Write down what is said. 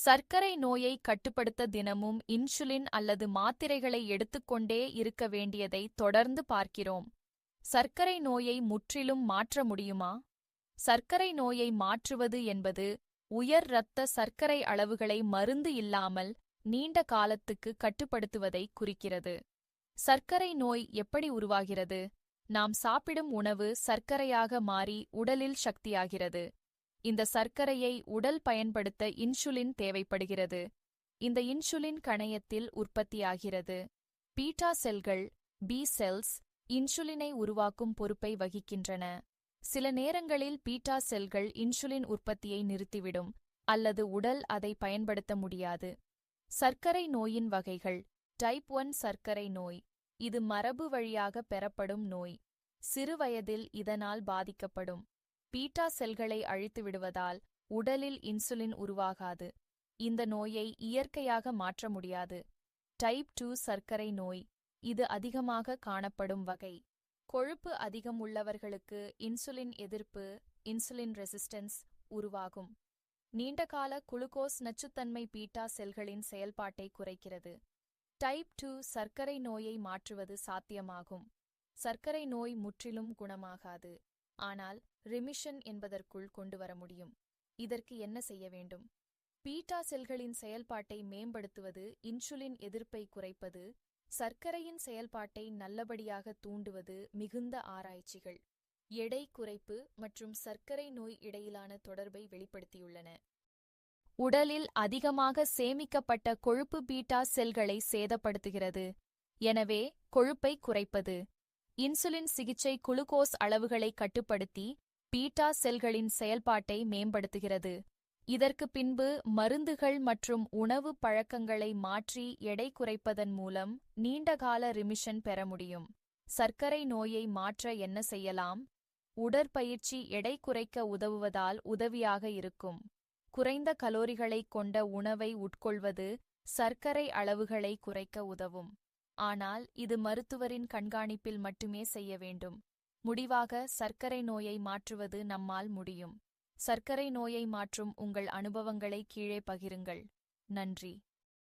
சர்க்கரை நோயை கட்டுப்படுத்த தினமும் இன்சுலின் அல்லது மாத்திரைகளை எடுத்துக்கொண்டே இருக்க வேண்டியதை தொடர்ந்து பார்க்கிறோம். சர்க்கரை நோயை முற்றிலும் மாற்ற முடியுமா? சர்க்கரை நோயை மாற்றுவது என்பது உயர் இரத்த சர்க்கரை அளவுகளை மருந்து இல்லாமல் நீண்ட காலத்துக்கு கட்டுப்படுத்துவதை குறிக்கிறது. சர்க்கரை நோய் எப்படி உருவாகிறது? நாம் சாப்பிடும் உணவு சர்க்கரையாக மாறி உடலில் சக்தியாகிறது. இந்த சர்க்கரையை உடல் பயன்படுத்த இன்சுலின் தேவைப்படுகிறது. இந்த இன்சுலின் கணையத்தில் உற்பத்தியாகிறது. பீட்டா செல்கள் பி செல்ஸ் இன்சுலினை உருவாக்கும் பொறுப்பை வகிக்கின்றன. சில நேரங்களில் பீட்டா செல்கள் இன்சுலின் உற்பத்தியை நிறுத்திவிடும் அல்லது உடல் அதை பயன்படுத்த முடியாது. சர்க்கரை நோயின் வகைகள் டைப் ஒன் சர்க்கரை நோய் இது மரபு வழியாக பெறப்படும் நோய். சிறுவயதில் இதனால் பாதிக்கப்படும். பீட்டா செல்களை அழித்து விடுவதால் உடலில் இன்சுலின் உருவாகாது. இந்த நோயை இயற்கையாக மாற்ற முடியாது. டைப் டூ சர்க்கரை நோய். இது அதிகமாக காணப்படும் வகை. கொழுப்பு அதிகம் உள்ளவர்களுக்கு இன்சுலின் எதிர்ப்பு இன்சுலின் ரெசிஸ்டன்ஸ் உருவாகும். நீண்டகால குளுக்கோஸ் நச்சுத்தன்மை பீட்டா செல்களின் செயல்பாட்டை குறைக்கிறது. டைப் டூ சர்க்கரை நோயை மாற்றுவது சாத்தியமாகும். சர்க்கரை நோய் முற்றிலும் குணமாகாது. ஆனால் ரிமிஷன் என்பதற்குள் கொண்டு வர முடியும். இதற்கு என்ன செய்ய வேண்டும்? பீட்டா செல்களின் செயல்பாட்டை மேம்படுத்துவது இன்சுலின் எதிர்ப்பை குறைப்பது சர்க்கரையின் செயல்பாட்டை நல்லபடியாக தூண்டுவது மிகுந்த ஆராய்ச்சிகள். எடை குறைப்பு மற்றும் சர்க்கரை நோய் இடையிலான தொடர்பை வெளிப்படுத்தியுள்ளன. உடலில் அதிகமாக சேமிக்கப்பட்ட கொழுப்பு பீட்டா செல்களை சேதப்படுத்துகிறது. எனவே கொழுப்பை குறைப்பது. இன்சுலின் சிகிச்சை குளுக்கோஸ் அளவுகளை கட்டுப்படுத்தி பீட்டா செல்களின் செயல்பாட்டை மேம்படுத்துகிறது. இதற்கு பின்பு மருந்துகள் மற்றும் உணவு பழக்கங்களை மாற்றி எடை குறைப்பதன் மூலம் நீண்டகால ரிமிஷன் பெற முடியும். சர்க்கரை நோயை மாற்ற என்ன செய்யலாம்? உடற்பயிற்சி எடை குறைக்க உதவுவதால் உதவியாக இருக்கும். குறைந்த கலோரிகளைக் கொண்ட உணவை உட்கொள்வது சர்க்கரை அளவுகளை குறைக்க உதவும். ஆனால் இது மருத்துவரின் கண்காணிப்பில் மட்டுமே செய்ய வேண்டும். முடிவாக சர்க்கரை நோயை மாற்றுவது நம்மால் முடியும். சர்க்கரை நோயை மாற்றும் உங்கள் அனுபவங்களை கீழே பகிருங்கள். நன்றி.